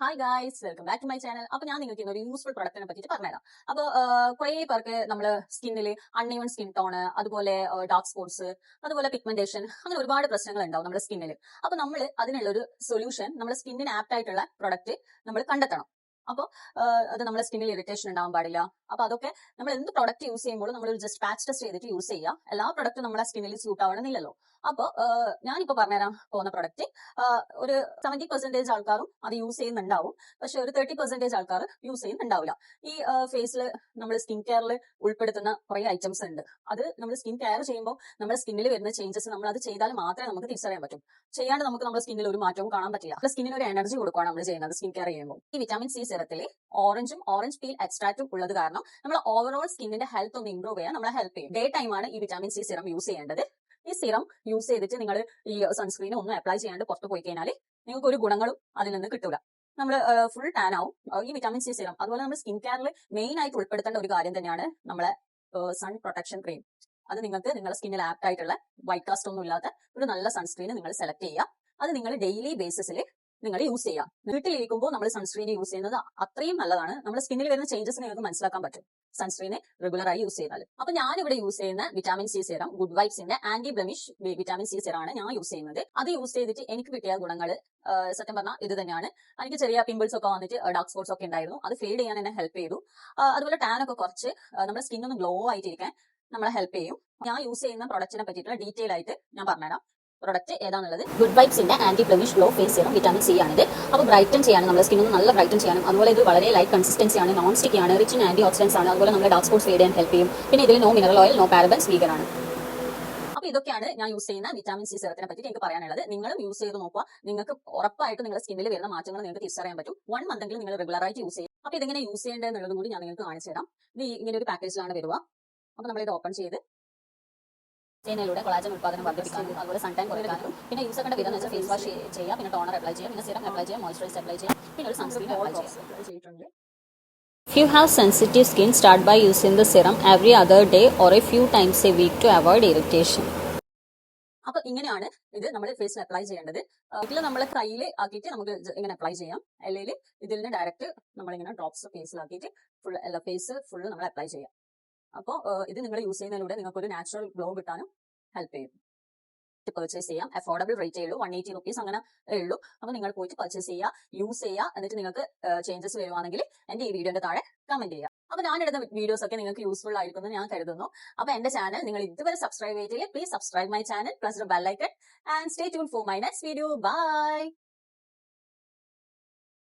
Hi guys welcome back to my channel അപ്പൊ ഞാൻ നിങ്ങൾക്ക് ഒരു യൂസ്ഫുൾ പ്രൊഡക്റ്റിനെ പറ്റിയിട്ട് പറഞ്ഞുതരാം. അപ്പൊ കുറെ പേർക്ക് നമ്മൾ സ്കിന്നിൽ അൺഈവൺ സ്കിൻ ടോണ് അതുപോലെ ഡാർക്ക് സ്പോട്സ് അതുപോലെ പിഗ്മെന്റേഷൻ അങ്ങനെ ഒരുപാട് പ്രശ്നങ്ങൾ ഉണ്ടാവും നമ്മുടെ സ്കിന്നിൽ അപ്പൊ നമ്മൾ അതിനുള്ള ഒരു സൊല്യൂഷൻ നമ്മുടെ സ്കിന്നിന് ആപ്റ്റ് ആയിട്ടുള്ള പ്രൊഡക്റ്റ് നമ്മൾ കണ്ടെത്തണം. അപ്പോൾ അത് നമ്മുടെ സ്കിന്നിൽ ഇറിറ്റേഷൻ ഉണ്ടാവാൻ പാടില്ല. അപ്പൊ അതൊക്കെ നമ്മൾ എന്ത് പ്രൊഡക്റ്റ് യൂസ് ചെയ്യുമ്പോഴും നമ്മൾ ഒരു ജസ്റ്റ് പാച്ച് ടെസ്റ്റ് ചെയ്തിട്ട് യൂസ് ചെയ്യുക. എല്ലാ പ്രൊഡക്റ്റും നമ്മുടെ സ്കിന്നിൽ സ്യൂട്ട് ആവണമെന്നില്ലല്ലോ. അപ്പോൾ ഞാനിപ്പോ പറഞ്ഞുതരാൻ പോകുന്ന പ്രൊഡക്റ്റ് ഒരു സെവന്റി പെർസെന്റേജ് ആൾക്കാരും അത് യൂസ് ചെയ്യുന്നുണ്ടാവും. പക്ഷെ ഒരു തേർട്ടി പെർസെന്റേജ് ആൾക്കാർ യൂസ് ചെയ്യുന്നുണ്ടാവില്ല. ഈ ഫേസിൽ നമ്മൾ സ്കിൻ കെയറിൽ ഉൾപ്പെടുത്തുന്ന കുറെ ഐറ്റംസ് ഉണ്ട്. അത് നമ്മൾ സ്കിൻ കെയർ ചെയ്യുമ്പോൾ നമ്മുടെ സ്കിന്നിൽ വരുന്ന ചേഞ്ചസ് നമ്മൾ അത് ചെയ്താൽ മാത്രമേ നമുക്ക് തിരിച്ചറിയാൻ പറ്റും. ചെയ്യാണ്ട് നമുക്ക് നമ്മുടെ സ്കിന്നിൽ ഒരു മാറ്റവും കാണാൻ പറ്റില്ല. സ്കിന്നിന് ഒരു എനർജി കൊടുക്കുകയാണ് നമ്മൾ ചെയ്യുന്നത് സ്കിൻ കെയർ ചെയ്യുമ്പോൾ. ഈ വിറ്റാമിൻ സി സിറത്തിലെ ഓറഞ്ചും ഓറഞ്ച് പീൽ എക്സ്ട്രാക്റ്റും ഉള്ളത് കാരണം നമ്മൾ ഓവറോൾ സ്കിന്നിന്റെ ഹെൽത്ത് ഒന്ന് ഇംപ്രൂവ് ചെയ്യാൻ നമ്മളെ ഹെൽപ്പ് ചെയ്യും. ഡേ ടൈമാണ് ഈ വിറ്റാമിൻ സി സിറം യൂസ് ചെയ്യേണ്ടത്. ഈ സിറം യൂസ് ചെയ്തിട്ട് നിങ്ങൾ ഈ സൺസ്ക്രീൻ ഒന്നും അപ്ലൈ ചെയ്യാണ്ട് പുറത്ത് പോയി കഴിഞ്ഞാൽ നിങ്ങൾക്ക് ഒരു ഗുണങ്ങളും അതിൽ നിന്ന് കിട്ടൂല. നമ്മൾ ഫുൾ ടാൻ ആവും. ഈ വിറ്റാമിൻ സി സിറം അതുപോലെ നമ്മൾ സ്കിൻ കെയറിൽ മെയിൻ ആയിട്ട് ഉൾപ്പെടുത്തേണ്ട ഒരു കാര്യം തന്നെയാണ് നമ്മളെ സൺ പ്രൊട്ടക്ഷൻ ക്രീം അത് നിങ്ങൾക്ക് നിങ്ങളുടെ സ്കിന്നിൽ ആപ്റ്റ് ആയിട്ടുള്ള വൈറ്റ് കാസ്റ്റ് ഒന്നും ഇല്ലാത്ത ഒരു നല്ല സൺസ്ക്രീൻ നിങ്ങൾ സെലക്ട് ചെയ്യുക. അത് നിങ്ങൾ ഡെയിലി ബേസിസിൽ നിങ്ങൾ യൂസ് ചെയ്യാം. വീട്ടിലിരിക്കുമ്പോൾ നമ്മൾ സൺസ്ക്രീൻ യൂസ് ചെയ്യുന്നത് അത്രയും നല്ലതാണ്. നമ്മുടെ സ്കിന്നിൽ വരുന്ന ചേഞ്ചസ് നിങ്ങൾക്ക് മനസ്സിലാക്കാൻ പറ്റും. സൺസ്ക്രീനെ റെഗുലറായി യൂസ് ചെയ്താൽ അപ്പൊ ഞാൻ ഇവിടെ യൂസ് ചെയ്യുന്ന വിറ്റാമിൻ സി സെറം ഗുഡ് വൈബ്സിന്റെ ആന്റി ബ്ലമിഷ് വിറ്റാമിൻ സി സെറാണ് ഞാൻ യൂസ് ചെയ്യുന്നത്. അത് യൂസ് ചെയ്തിട്ട് എനിക്ക് കിട്ടിയ ഗുണങ്ങൾ സത്യം പറഞ്ഞാൽ ഇത് തന്നെയാണ്. എനിക്ക് ചെറിയ പിമ്പിൾസ് ഒക്കെ വന്നിട്ട് ഡാർക്ക് സ്പോട്സ് ഒക്കെ ഉണ്ടായിരുന്നു. അത് ഫീഡ് ചെയ്യാൻ എന്നെ ഹെൽപ്പ് ചെയ്തു. അതുപോലെ ടാൻ ഒക്കെ കുറച്ച് നമ്മുടെ സ്കിൻ ഒന്ന് ഗ്ലോ ആയിട്ടിരിക്കാൻ നമ്മളെ ഹെൽപ്പ് ചെയ്യും. ഞാൻ യൂസ് ചെയ്യുന്ന പ്രൊഡക്റ്റിനെ പറ്റിയിട്ടുള്ള ഡീറ്റെയിൽ ആയിട്ട് ഞാൻ പറഞ്ഞുതരാം. പ്രൊഡക്റ്റ് ഏതാണുള്ളത്? Good വൈബ്സിന്റെ anti blemish glow face serum vitamin C ആണിത്. അപ്പോൾ ബ്രൈറ്റൻ ചെയ്യാനും നമ്മുടെ സ്കിന്നും നല്ല ബ്രൈറ്റൻ ചെയ്യാനും അതുപോലെ ഇത് വളരെ ലൈറ്റ് കൺസിസ്റ്റൻസി ആണ് നോൺ സ്റ്റിക്ക് ആണ് റിച്ച് ഇൻ ആന്റി ഓക്സിഡൻസ് ആണ്. അതുപോലെ നമ്മുടെ ഡാർക്ക് സ്പോട്സ് ഫെയ്ഡ് ചെയ്യാൻ ഹെൽപ്പ് ചെയ്യും. പിന്നെ ഇതിൽ no mineral oil no parabens vegan ആണ്. അപ്പൊ ഇതൊക്കെയാണ് ഞാൻ യൂസ് ചെയ്യുന്ന വിറ്റാമിൻ സി സിറത്തിനെ പറ്റി എനിക്ക് പറയാനുള്ളത്. നിങ്ങളും യൂസ് ചെയ്ത് നോക്കുക. നിങ്ങൾക്ക് ഉറപ്പായിട്ട് നിങ്ങളുടെ സ്കിന്നിൽ വരുന്ന മാറ്റങ്ങൾ നിങ്ങൾക്ക് തിരിച്ചറിയാൻ പറ്റും. വൺ മന്തെങ്കിലും നിങ്ങൾ റെഗുലർ ആയിട്ട് യൂസ് ചെയ്യും. അപ്പൊ ഇതെങ്ങനെ യൂസ് ചെയ്യേണ്ടതെന്നുള്ളതും കൂടി ഞാൻ നിങ്ങൾക്ക് കാണിച്ചു തരാം. ഇത് ഇങ്ങനെ ഒരു പാക്കേജിലാണ് വരിക. അപ്പോൾ നമ്മളിത് ഓപ്പൺ ചെയ്ത് ചെയ്യുന്നതിലൂടെ കൊളാജൻ ഉത്പാദനം വർദ്ധിപ്പിക്കാനും അതുപോലെ സൺ ടൈം കുറയ്ക്കാനും പിന്നെ യൂസ് ആക്കേണ്ട വിധം എന്ന് വെച്ചാൽ ഫേസ് വാഷ് ചെയ്യാം പിന്നെ ടോണർ അപ്ലൈ ചെയ്യാം പിന്നെ സിറം അപ്ലൈ ചെയ്യാം മോയ്സ്ചറൈസ് അപ്ലൈ ചെയ്യാം പിന്നെ ഒരു സൺസ്ക്രീൻ അപ്ലൈ ചെയ്യാം. If you have sensitive skin, start by using the serum every other day or a few times a week to avoid irritation. അപ്പൊ ഇങ്ങനെയാണ് ഇത് നമ്മൾ ഫേസിൽ അപ്ലൈ ചെയ്യേണ്ടത്. ഇതിൽ നമ്മൾ കയ്യിൽ ആക്കിയിട്ട് നമുക്ക് ഇങ്ങനെ അപ്ലൈ ചെയ്യാം. അല്ലെങ്കിൽ ഇതിൽ നിന്ന് ഡയറക്റ്റ് നമ്മളിങ്ങനെ ഡ്രോപ്സ് ഫേസിലാക്കിയിട്ട് ഫുൾ ഫേസ് ഫുള്ള് നമ്മൾ അപ്ലൈ ചെയ്യാം. അപ്പോൾ ഇത് നിങ്ങൾ യൂസ് ചെയ്യുന്നതിലൂടെ നിങ്ങൾക്ക് ഒരു നാച്ചുറൽ ഗ്ലോ കിട്ടാനും ഹെൽപ്പ് ചെയ്യും. പർച്ചേസ് ചെയ്യാം. അഫോർഡബിൾ റേറ്റ് ഉള്ളൂ വൺ എയ്റ്റി റുപ്പീസ് അങ്ങനെ ഉള്ളൂ അപ്പോൾ നിങ്ങൾ പോയിട്ട് പർച്ചേസ് ചെയ്യുക യൂസ് ചെയ്യുക എന്നിട്ട് നിങ്ങൾക്ക് ചേഞ്ചസ് വരുവാണെങ്കിൽ എന്റെ ഈ വീഡിയോന്റെ താഴെ കമന്റ് ചെയ്യുക അപ്പൊ ഞാൻ എടുത്ത വീഡിയോസ് ഒക്കെ നിങ്ങൾക്ക് യൂസ്ഫുൾ ആയിരിക്കുമെന്ന് ഞാൻ കരുതുന്നു. അപ്പൊ എന്റെ ചാനൽ നിങ്ങൾ ഇതുവരെ സബ്സ്ക്രൈബ് ചെയ്തില്ലേ please subscribe my channel plus bell icon and stay tune for my next video bye